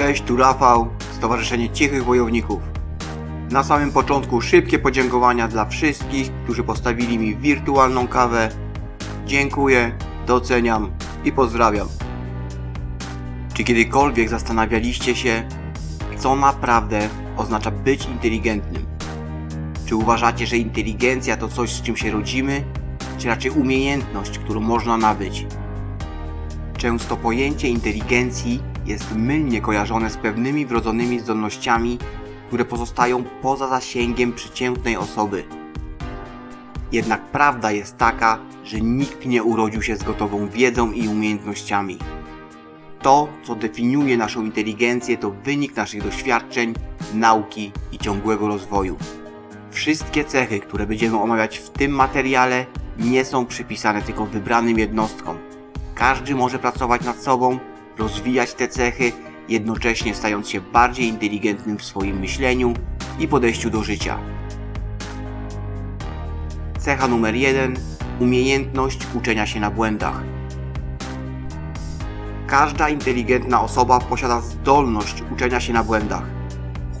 Cześć, tu Rafał, Stowarzyszenie Cichych Wojowników. Na samym początku szybkie podziękowania dla wszystkich, którzy postawili mi wirtualną kawę. Dziękuję, doceniam i pozdrawiam. Czy kiedykolwiek zastanawialiście się, co naprawdę oznacza być inteligentnym? Czy uważacie, że inteligencja to coś, z czym się rodzimy, czy raczej umiejętność, którą można nabyć? Często pojęcie inteligencji jest mylnie kojarzone z pewnymi wrodzonymi zdolnościami, które pozostają poza zasięgiem przeciętnej osoby. Jednak prawda jest taka, że nikt nie urodził się z gotową wiedzą i umiejętnościami. To, co definiuje naszą inteligencję, to wynik naszych doświadczeń, nauki i ciągłego rozwoju. Wszystkie cechy, które będziemy omawiać w tym materiale, nie są przypisane tylko wybranym jednostkom. Każdy może pracować nad sobą, rozwijać te cechy, jednocześnie stając się bardziej inteligentnym w swoim myśleniu i podejściu do życia. Cecha numer jeden: umiejętność uczenia się na błędach. Każda inteligentna osoba posiada zdolność uczenia się na błędach.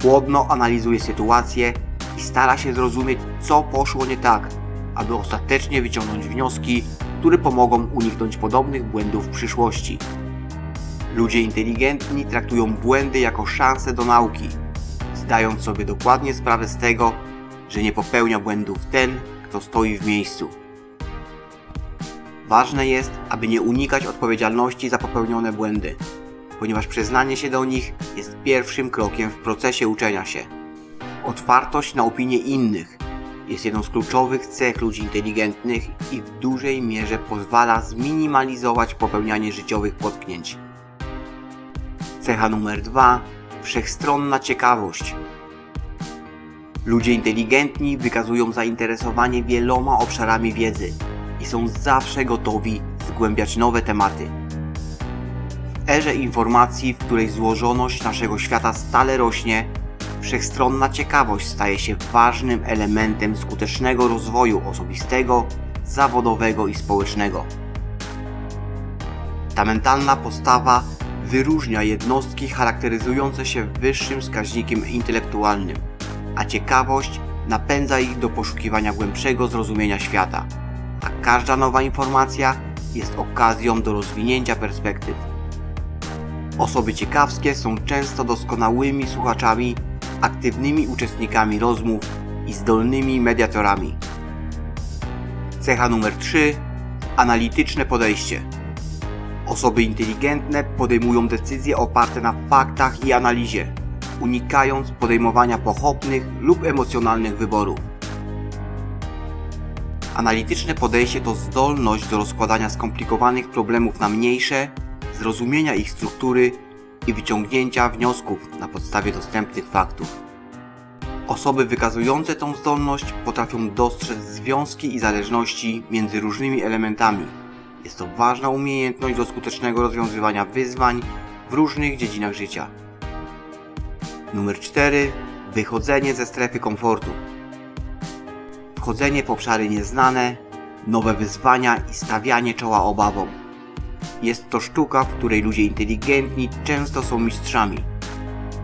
Chłodno analizuje sytuację i stara się zrozumieć, co poszło nie tak, aby ostatecznie wyciągnąć wnioski, które pomogą uniknąć podobnych błędów w przyszłości. Ludzie inteligentni traktują błędy jako szansę do nauki, zdając sobie dokładnie sprawę z tego, że nie popełnia błędów ten, kto stoi w miejscu. Ważne jest, aby nie unikać odpowiedzialności za popełnione błędy, ponieważ przyznanie się do nich jest pierwszym krokiem w procesie uczenia się. Otwartość na opinie innych jest jedną z kluczowych cech ludzi inteligentnych i w dużej mierze pozwala zminimalizować popełnianie życiowych potknięć. Cecha numer dwa: Wszechstronna ciekawość. Ludzie inteligentni wykazują zainteresowanie wieloma obszarami wiedzy i są zawsze gotowi zgłębiać nowe tematy. W erze informacji, w której złożoność naszego świata stale rośnie, wszechstronna ciekawość staje się ważnym elementem skutecznego rozwoju osobistego, zawodowego i społecznego. Ta mentalna postawa wyróżnia jednostki charakteryzujące się wyższym wskaźnikiem intelektualnym, a ciekawość napędza ich do poszukiwania głębszego zrozumienia świata, a każda nowa informacja jest okazją do rozwinięcia perspektyw. Osoby ciekawskie są często doskonałymi słuchaczami, aktywnymi uczestnikami rozmów i zdolnymi mediatorami. Cecha numer 3: analityczne podejście. Osoby inteligentne podejmują decyzje oparte na faktach i analizie, unikając podejmowania pochopnych lub emocjonalnych wyborów. Analityczne podejście to zdolność do rozkładania skomplikowanych problemów na mniejsze, zrozumienia ich struktury i wyciągnięcia wniosków na podstawie dostępnych faktów. Osoby wykazujące tą zdolność potrafią dostrzec związki i zależności między różnymi elementami. Jest to ważna umiejętność do skutecznego rozwiązywania wyzwań w różnych dziedzinach życia. Numer 4. Wychodzenie ze strefy komfortu. Wchodzenie w obszary nieznane, nowe wyzwania i stawianie czoła obawom. Jest to sztuka, w której ludzie inteligentni często są mistrzami.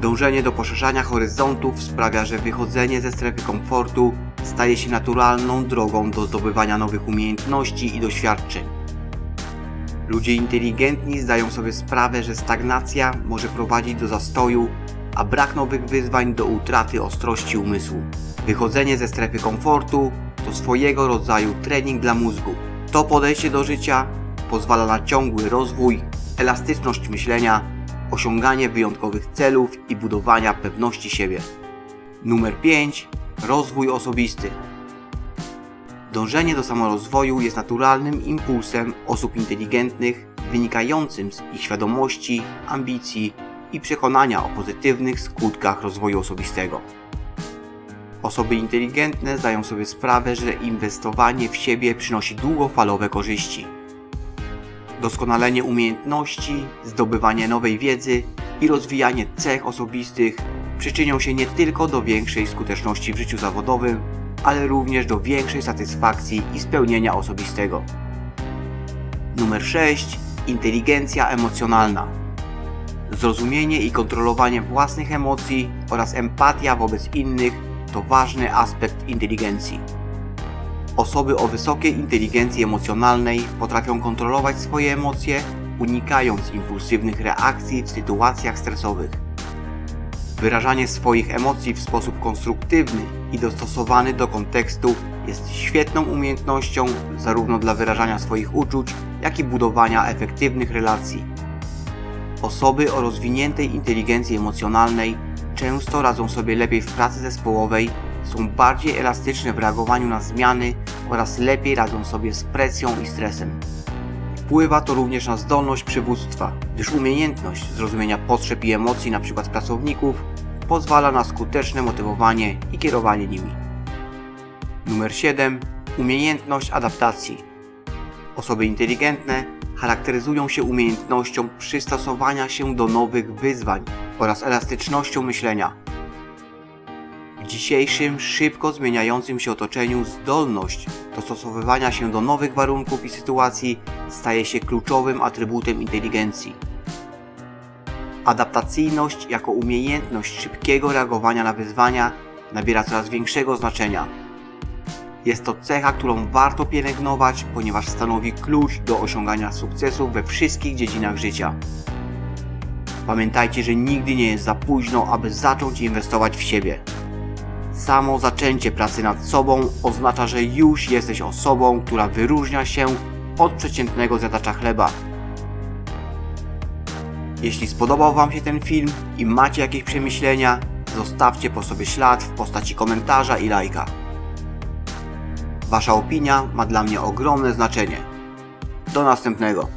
Dążenie do poszerzania horyzontów sprawia, że wychodzenie ze strefy komfortu staje się naturalną drogą do zdobywania nowych umiejętności i doświadczeń. Ludzie inteligentni zdają sobie sprawę, że stagnacja może prowadzić do zastoju, a brak nowych wyzwań do utraty ostrości umysłu. Wychodzenie ze strefy komfortu to swojego rodzaju trening dla mózgu. To podejście do życia pozwala na ciągły rozwój, elastyczność myślenia, osiąganie wyjątkowych celów i budowania pewności siebie. Numer 5. Rozwój osobisty. Dążenie do samorozwoju jest naturalnym impulsem osób inteligentnych, wynikającym z ich świadomości, ambicji i przekonania o pozytywnych skutkach rozwoju osobistego. Osoby inteligentne zdają sobie sprawę, że inwestowanie w siebie przynosi długofalowe korzyści. Doskonalenie umiejętności, zdobywanie nowej wiedzy i rozwijanie cech osobistych przyczynią się nie tylko do większej skuteczności w życiu zawodowym, ale również do większej satysfakcji i spełnienia osobistego. Numer 6. Inteligencja emocjonalna. Zrozumienie i kontrolowanie własnych emocji oraz empatia wobec innych to ważny aspekt inteligencji. Osoby o wysokiej inteligencji emocjonalnej potrafią kontrolować swoje emocje, unikając impulsywnych reakcji w sytuacjach stresowych. Wyrażanie swoich emocji w sposób konstruktywny i dostosowany do kontekstu jest świetną umiejętnością zarówno dla wyrażania swoich uczuć, jak i budowania efektywnych relacji. Osoby o rozwiniętej inteligencji emocjonalnej często radzą sobie lepiej w pracy zespołowej, są bardziej elastyczne w reagowaniu na zmiany oraz lepiej radzą sobie z presją i stresem. Wpływa to również na zdolność przywództwa, gdyż umiejętność zrozumienia potrzeb i emocji np. pracowników pozwala na skuteczne motywowanie i kierowanie nimi. Numer 7. Umiejętność adaptacji. Osoby inteligentne charakteryzują się umiejętnością przystosowania się do nowych wyzwań oraz elastycznością myślenia. W dzisiejszym, szybko zmieniającym się otoczeniu zdolność dostosowywania się do nowych warunków i sytuacji staje się kluczowym atrybutem inteligencji. Adaptacyjność jako umiejętność szybkiego reagowania na wyzwania nabiera coraz większego znaczenia. Jest to cecha, którą warto pielęgnować, ponieważ stanowi klucz do osiągania sukcesów we wszystkich dziedzinach życia. Pamiętajcie, że nigdy nie jest za późno, aby zacząć inwestować w siebie. Samo zaczęcie pracy nad sobą oznacza, że już jesteś osobą, która wyróżnia się od przeciętnego zjadacza chleba. Jeśli spodobał Wam się ten film i macie jakieś przemyślenia, zostawcie po sobie ślad w postaci komentarza i lajka. Wasza opinia ma dla mnie ogromne znaczenie. Do następnego.